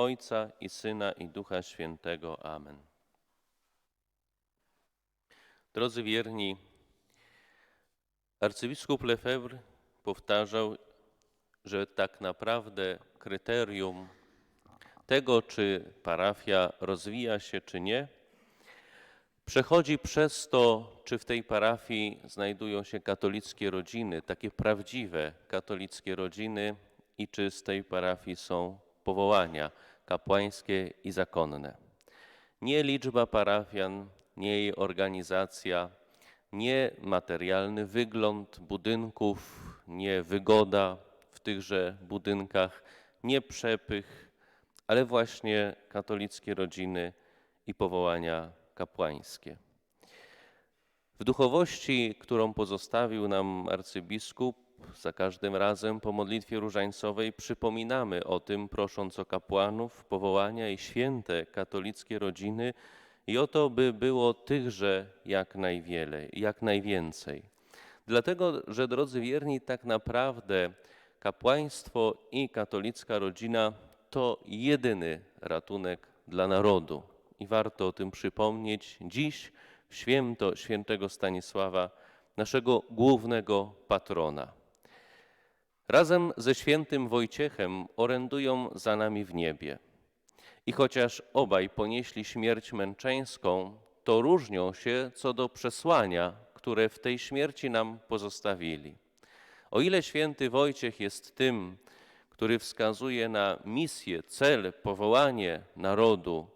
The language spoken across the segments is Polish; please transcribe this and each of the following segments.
Ojca i Syna i Ducha Świętego. Amen. Drodzy wierni, arcybiskup Lefebvre powtarzał, że tak naprawdę kryterium tego, czy parafia rozwija się, czy nie, przechodzi przez to, czy w tej parafii znajdują się katolickie rodziny, takie prawdziwe katolickie rodziny, i czy z tej parafii są powołania kapłańskie i zakonne. Nie liczba parafian, nie jej organizacja, nie materialny wygląd budynków, nie wygoda w tychże budynkach, nie przepych, ale właśnie katolickie rodziny i powołania kapłańskie. W duchowości, którą pozostawił nam arcybiskup, za każdym razem po modlitwie różańcowej przypominamy o tym, prosząc o kapłanów, powołania i święte katolickie rodziny i o to, by było tychże jak najwiele, jak najwięcej. Dlatego, że drodzy wierni, tak naprawdę kapłaństwo i katolicka rodzina to jedyny ratunek dla narodu. I warto o tym przypomnieć dziś, w święto świętego Stanisława, naszego głównego patrona. Razem ze świętym Wojciechem orędują za nami w niebie. I chociaż obaj ponieśli śmierć męczeńską, to różnią się co do przesłania, które w tej śmierci nam pozostawili. O ile święty Wojciech jest tym, który wskazuje na misję, cel, powołanie narodu,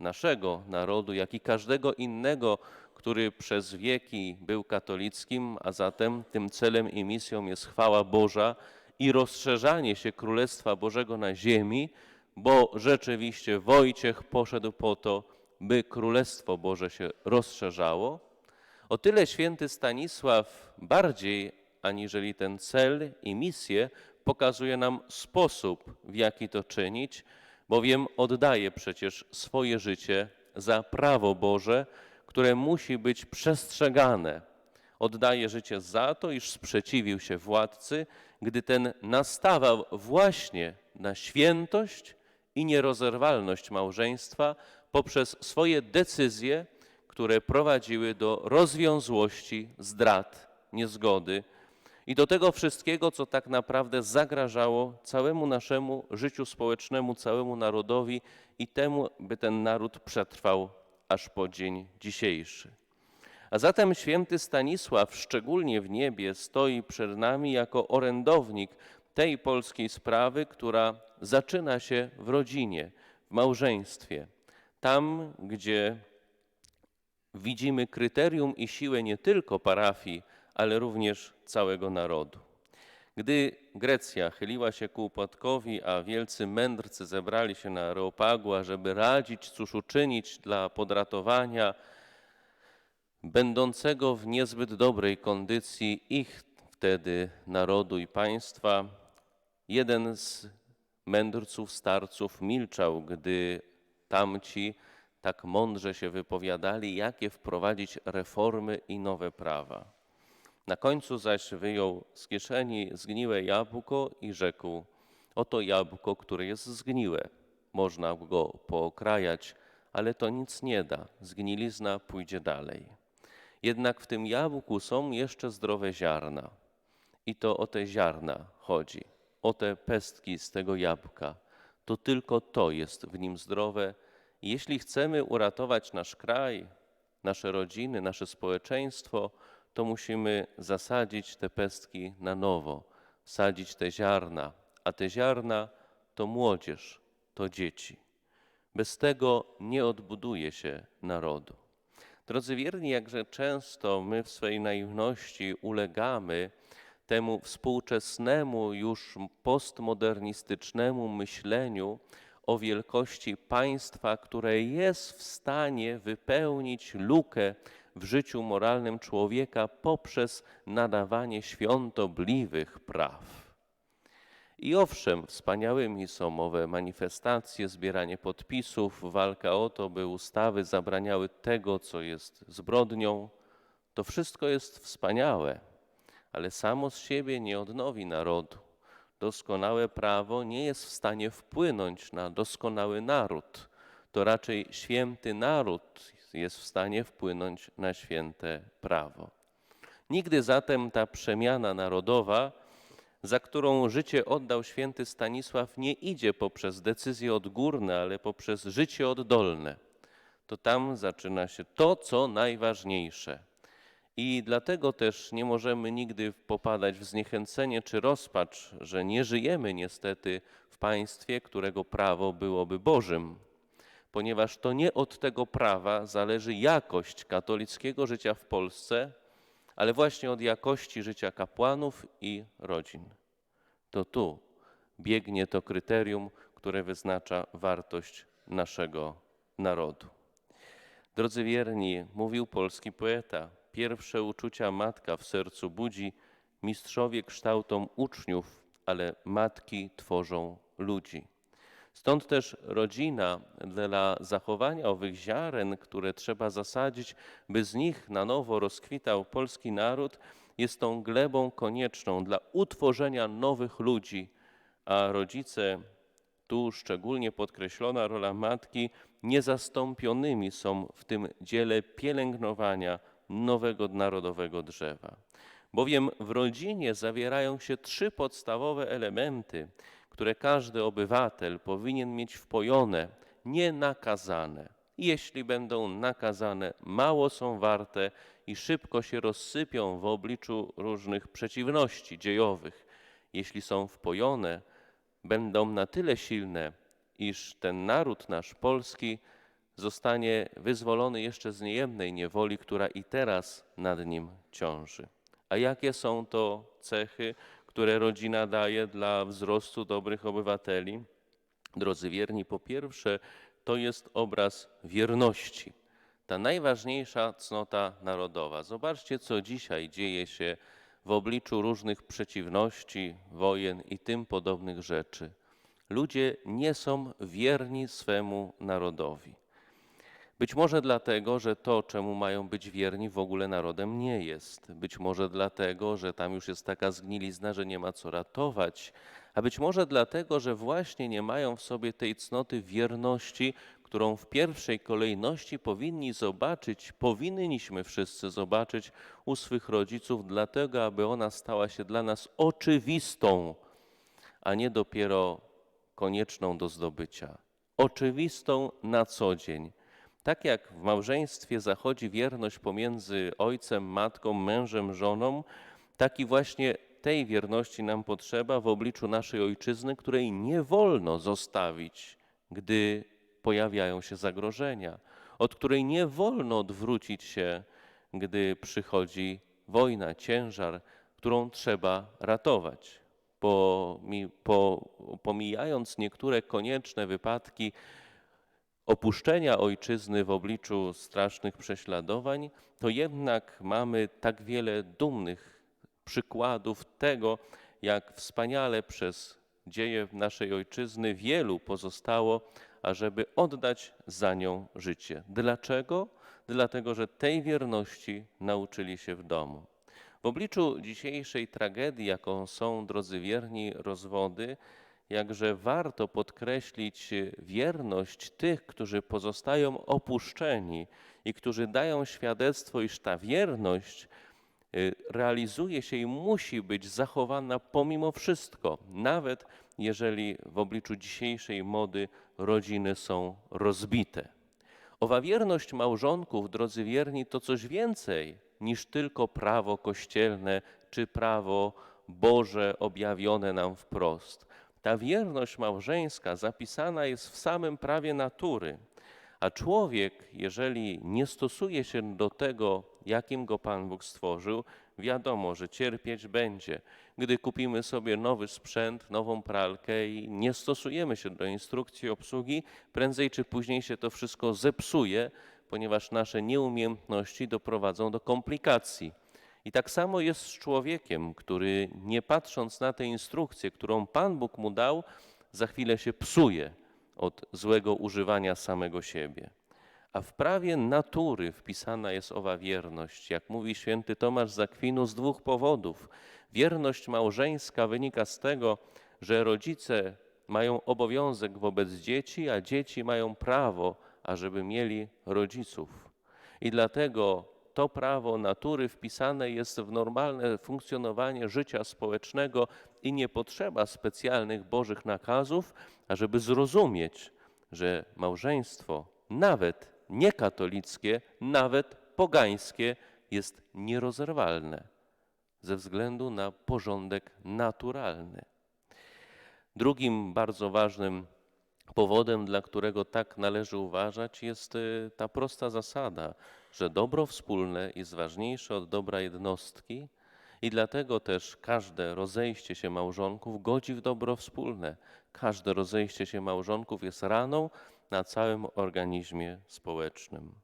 naszego narodu, jak i każdego innego, który przez wieki był katolickim, a zatem tym celem i misją jest chwała Boża i rozszerzanie się Królestwa Bożego na ziemi, bo rzeczywiście Wojciech poszedł po to, by Królestwo Boże się rozszerzało. O tyle święty Stanisław bardziej aniżeli ten cel i misję pokazuje nam sposób, w jaki to czynić, bowiem oddaje przecież swoje życie za prawo Boże, które musi być przestrzegane. Oddaje życie za to, iż sprzeciwił się władcy, gdy ten nastawał właśnie na świętość i nierozerwalność małżeństwa poprzez swoje decyzje, które prowadziły do rozwiązłości, zdrad, niezgody i do tego wszystkiego, co tak naprawdę zagrażało całemu naszemu życiu społecznemu, całemu narodowi i temu, by ten naród przetrwał aż po dzień dzisiejszy. A zatem święty Stanisław, szczególnie w niebie, stoi przed nami jako orędownik tej polskiej sprawy, która zaczyna się w rodzinie, w małżeństwie. Tam, gdzie widzimy kryterium i siłę nie tylko parafii, ale również całego narodu. Gdy Grecja chyliła się ku upadkowi, a wielcy mędrcy zebrali się na Areopagu, ażeby radzić, cóż uczynić dla podratowania będącego w niezbyt dobrej kondycji ich wtedy narodu i państwa, jeden z mędrców, starców milczał, gdy tamci tak mądrze się wypowiadali, jakie wprowadzić reformy i nowe prawa. Na końcu zaś wyjął z kieszeni zgniłe jabłko i rzekł: Oto jabłko, które jest zgniłe. Można go pookrajać, ale to nic nie da. Zgnilizna pójdzie dalej. Jednak w tym jabłku są jeszcze zdrowe ziarna. I to o te ziarna chodzi, o te pestki z tego jabłka. To tylko to jest w nim zdrowe. Jeśli chcemy uratować nasz kraj, nasze rodziny, nasze społeczeństwo, to musimy zasadzić te pestki na nowo, wsadzić te ziarna, a te ziarna to młodzież, to dzieci. Bez tego nie odbuduje się narodu. Drodzy wierni, jakże często my w swej naiwności ulegamy temu współczesnemu, już postmodernistycznemu myśleniu o wielkości państwa, które jest w stanie wypełnić lukę w życiu moralnym człowieka poprzez nadawanie świątobliwych praw. I owszem, wspaniałymi są owe manifestacje, zbieranie podpisów, walka o to, by ustawy zabraniały tego, co jest zbrodnią. To wszystko jest wspaniałe, ale samo z siebie nie odnowi narodu. doskonałe prawo nie jest w stanie wpłynąć na doskonały naród. To raczej święty naród jest w stanie wpłynąć na święte prawo. Nigdy zatem ta przemiana narodowa, za którą życie oddał święty Stanisław, nie idzie poprzez decyzje odgórne, ale poprzez życie oddolne. To tam zaczyna się to, co najważniejsze. I dlatego też nie możemy nigdy popadać w zniechęcenie czy rozpacz, że nie żyjemy niestety w państwie, którego prawo byłoby Bożym, ponieważ to nie od tego prawa zależy jakość katolickiego życia w Polsce, ale właśnie od jakości życia kapłanów i rodzin. To tu biegnie to kryterium, które wyznacza wartość naszego narodu. Drodzy wierni, mówił polski poeta, pierwsze uczucia matka w sercu budzi, mistrzowie kształtą uczniów, ale matki tworzą ludzi. Stąd też rodzina dla zachowania owych ziaren, które trzeba zasadzić, by z nich na nowo rozkwitał polski naród, jest tą glebą konieczną dla utworzenia nowych ludzi, a rodzice, tu szczególnie podkreślona rola matki, niezastąpionymi są w tym dziele pielęgnowania nowego narodowego drzewa. Bowiem w rodzinie zawierają się trzy podstawowe elementy, które każdy obywatel powinien mieć wpojone, nie nakazane. Jeśli będą nakazane, mało są warte i szybko się rozsypią w obliczu różnych przeciwności dziejowych. Jeśli są wpojone, będą na tyle silne, iż ten naród nasz polski zostanie wyzwolony jeszcze z niejemnej niewoli, która i teraz nad nim ciąży. A jakie są to cechy, które rodzina daje dla wzrostu dobrych obywateli? Drodzy wierni, po pierwsze, to jest obraz wierności, ta najważniejsza cnota narodowa. Zobaczcie, co dzisiaj dzieje się w obliczu różnych przeciwności, wojen i tym podobnych rzeczy. Ludzie nie są wierni swemu narodowi. Być może dlatego, że to, czemu mają być wierni, w ogóle narodem nie jest. Być może dlatego, że tam już jest taka zgnilizna, że nie ma co ratować. A być może dlatego, że właśnie nie mają w sobie tej cnoty wierności, którą w pierwszej kolejności powinni zobaczyć, powinniśmy wszyscy zobaczyć u swych rodziców, dlatego aby ona stała się dla nas oczywistą, a nie dopiero konieczną do zdobycia. Oczywistą na co dzień. Tak jak w małżeństwie zachodzi wierność pomiędzy ojcem, matką, mężem, żoną, tak i właśnie tej wierności nam potrzeba w obliczu naszej ojczyzny, której nie wolno zostawić, gdy pojawiają się zagrożenia, od której nie wolno odwrócić się, gdy przychodzi wojna, ciężar, którą trzeba ratować. pomijając niektóre konieczne wypadki, opuszczenia ojczyzny w obliczu strasznych prześladowań, to jednak mamy tak wiele dumnych przykładów tego, jak wspaniale przez dzieje naszej ojczyzny wielu pozostało, ażeby oddać za nią życie. Dlaczego? Dlatego, że tej wierności nauczyli się w domu. W obliczu dzisiejszej tragedii, jaką są, drodzy wierni, rozwody, jakże warto podkreślić wierność tych, którzy pozostają opuszczeni i którzy dają świadectwo, iż ta wierność y, realizuje się i musi być zachowana pomimo wszystko, nawet jeżeli w obliczu dzisiejszej mody rodziny są rozbite. Owa wierność małżonków, drodzy wierni, to coś więcej niż tylko prawo kościelne czy prawo Boże objawione nam wprost. Ta wierność małżeńska zapisana jest w samym prawie natury, a człowiek, jeżeli nie stosuje się do tego, jakim go Pan Bóg stworzył, wiadomo, że cierpieć będzie. Gdy kupimy sobie nowy sprzęt, nową pralkę i nie stosujemy się do instrukcji obsługi, prędzej czy później się to wszystko zepsuje, ponieważ nasze nieumiejętności doprowadzą do komplikacji. I tak samo jest z człowiekiem, który nie patrząc na tę instrukcję, którą Pan Bóg mu dał, za chwilę się psuje od złego używania samego siebie. A w prawie natury wpisana jest owa wierność. Jak mówi święty Tomasz z Akwinu, z dwóch powodów. Wierność małżeńska wynika z tego, że rodzice mają obowiązek wobec dzieci, a dzieci mają prawo, ażeby mieli rodziców. I dlatego to prawo natury wpisane jest w normalne funkcjonowanie życia społecznego i nie potrzeba specjalnych bożych nakazów, ażeby zrozumieć, że małżeństwo, nawet niekatolickie, nawet pogańskie, jest nierozerwalne ze względu na porządek naturalny. Drugim bardzo ważnym powodem, dla którego tak należy uważać, jest y, ta prosta zasada, że dobro wspólne jest ważniejsze od dobra jednostki i dlatego też każde rozejście się małżonków godzi w dobro wspólne. Każde rozejście się małżonków jest raną na całym organizmie społecznym.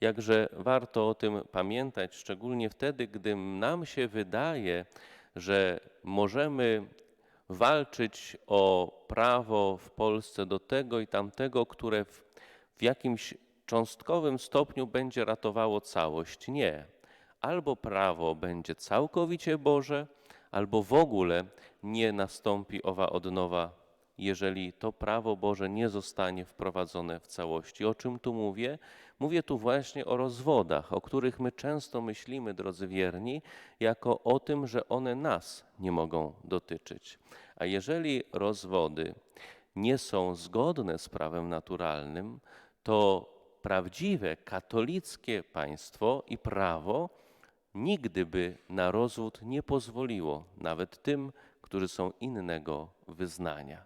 Jakże warto o tym pamiętać, szczególnie wtedy, gdy nam się wydaje, że możemy walczyć o prawo w Polsce do tego i tamtego, które w, w jakimś cząstkowym stopniu będzie ratowało całość. Nie. Albo prawo będzie całkowicie Boże, albo w ogóle nie nastąpi owa odnowa, jeżeli to prawo Boże nie zostanie wprowadzone w całości. O czym tu mówię? Mówię tu właśnie o rozwodach, o których my często myślimy, drodzy wierni, jako o tym, że one nas nie mogą dotyczyć. A jeżeli rozwody nie są zgodne z prawem naturalnym, to prawdziwe katolickie państwo i prawo nigdy by na rozwód nie pozwoliło, nawet tym, którzy są innego wyznania,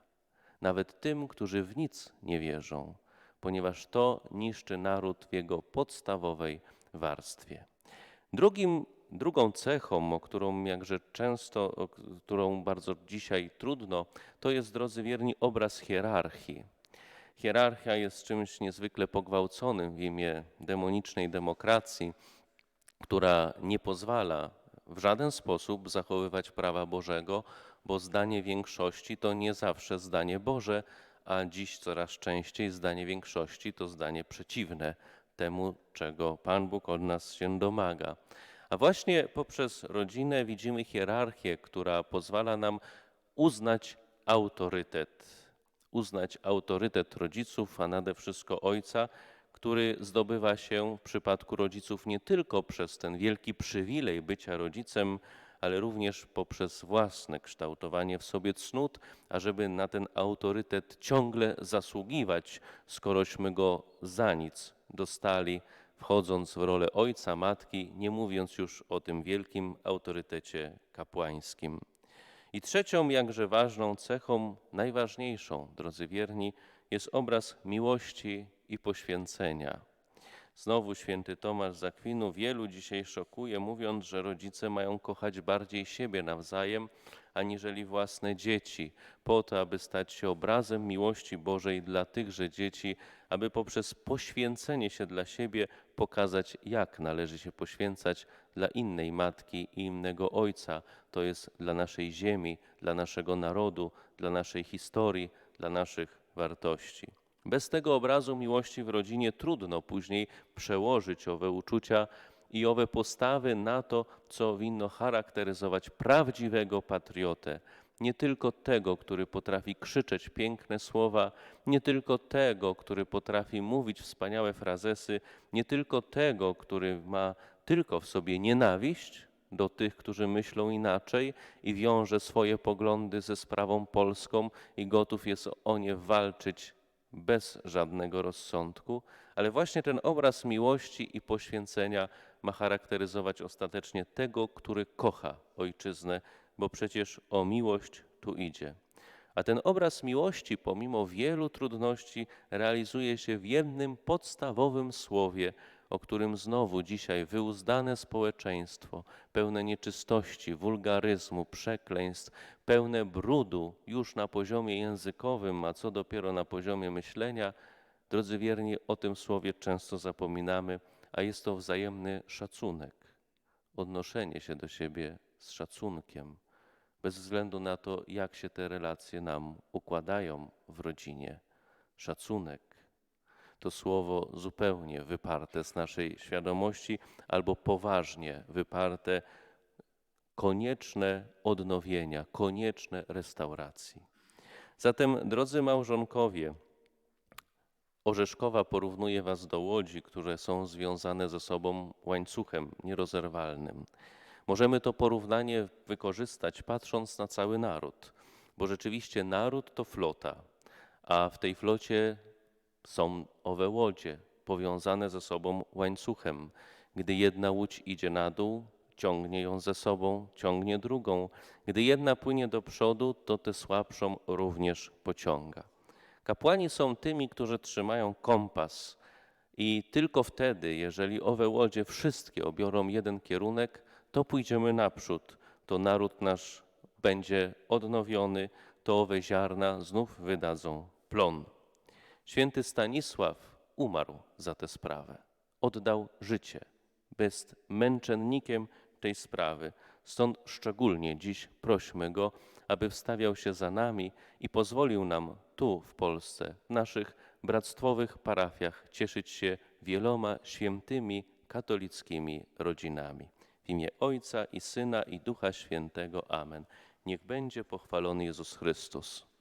nawet tym, którzy w nic nie wierzą, ponieważ to niszczy naród w jego podstawowej warstwie. Drugim, drugą cechą, o którą jakże często, o którą bardzo dzisiaj trudno, to jest, drodzy wierni, obraz hierarchii. Hierarchia jest czymś niezwykle pogwałconym w imię demonicznej demokracji, która nie pozwala w żaden sposób zachowywać prawa Bożego, bo zdanie większości to nie zawsze zdanie Boże, a dziś coraz częściej zdanie większości to zdanie przeciwne temu, czego Pan Bóg od nas się domaga. A właśnie poprzez rodzinę widzimy hierarchię, która pozwala nam uznać autorytet, uznać autorytet rodziców, a nade wszystko ojca, który zdobywa się w przypadku rodziców nie tylko przez ten wielki przywilej bycia rodzicem, ale również poprzez własne kształtowanie w sobie cnót, ażeby na ten autorytet ciągle zasługiwać, skorośmy go za nic dostali, wchodząc w rolę ojca, matki, nie mówiąc już o tym wielkim autorytecie kapłańskim. I trzecią, jakże ważną cechą, najważniejszą, drodzy wierni, jest obraz miłości i poświęcenia. Znowu święty Tomasz z Akwinu wielu dzisiaj szokuje, mówiąc, że rodzice mają kochać bardziej siebie nawzajem, aniżeli własne dzieci, po to, aby stać się obrazem miłości Bożej dla tychże dzieci, aby poprzez poświęcenie się dla siebie pokazać, jak należy się poświęcać dla innej matki i innego ojca, to jest dla naszej ziemi, dla naszego narodu, dla naszej historii, dla naszych wartości. Bez tego obrazu miłości w rodzinie trudno później przełożyć owe uczucia i owe postawy na to, co winno charakteryzować prawdziwego patriotę. Nie tylko tego, który potrafi krzyczeć piękne słowa, nie tylko tego, który potrafi mówić wspaniałe frazesy, nie tylko tego, który ma tylko w sobie nienawiść do tych, którzy myślą inaczej i wiąże swoje poglądy ze sprawą polską i gotów jest o nie walczyć bez żadnego rozsądku, ale właśnie ten obraz miłości i poświęcenia ma charakteryzować ostatecznie tego, który kocha ojczyznę, bo przecież o miłość tu idzie. A ten obraz miłości, pomimo wielu trudności, realizuje się w jednym podstawowym słowie, o którym znowu dzisiaj wyuzdane społeczeństwo, pełne nieczystości, wulgaryzmu, przekleństw, pełne brudu już na poziomie językowym, a co dopiero na poziomie myślenia, drodzy wierni, o tym słowie często zapominamy, a jest to wzajemny szacunek, odnoszenie się do siebie z szacunkiem, bez względu na to, jak się te relacje nam układają w rodzinie. Szacunek to słowo zupełnie wyparte z naszej świadomości albo poważnie wyparte konieczne odnowienia, konieczne restauracji. Zatem, drodzy małżonkowie, Orzeszkowa porównuje was do łodzi, które są związane ze sobą łańcuchem nierozerwalnym. Możemy to porównanie wykorzystać patrząc na cały naród, bo rzeczywiście naród to flota, a w tej flocie są owe łodzie powiązane ze sobą łańcuchem. Gdy jedna łódź idzie na dół, ciągnie ją ze sobą, ciągnie drugą. Gdy jedna płynie do przodu, to tę słabszą również pociąga. Kapłani są tymi, którzy trzymają kompas i tylko wtedy, jeżeli owe łodzie wszystkie obiorą jeden kierunek, to pójdziemy naprzód, to naród nasz będzie odnowiony, to owe ziarna znów wydadzą plon. Święty Stanisław umarł za tę sprawę, oddał życie, jest męczennikiem tej sprawy. Stąd szczególnie dziś prośmy go, aby wstawiał się za nami i pozwolił nam tu w Polsce, w naszych bractwowych parafiach, cieszyć się wieloma świętymi katolickimi rodzinami. W imię Ojca i Syna i Ducha Świętego. Amen. Niech będzie pochwalony Jezus Chrystus.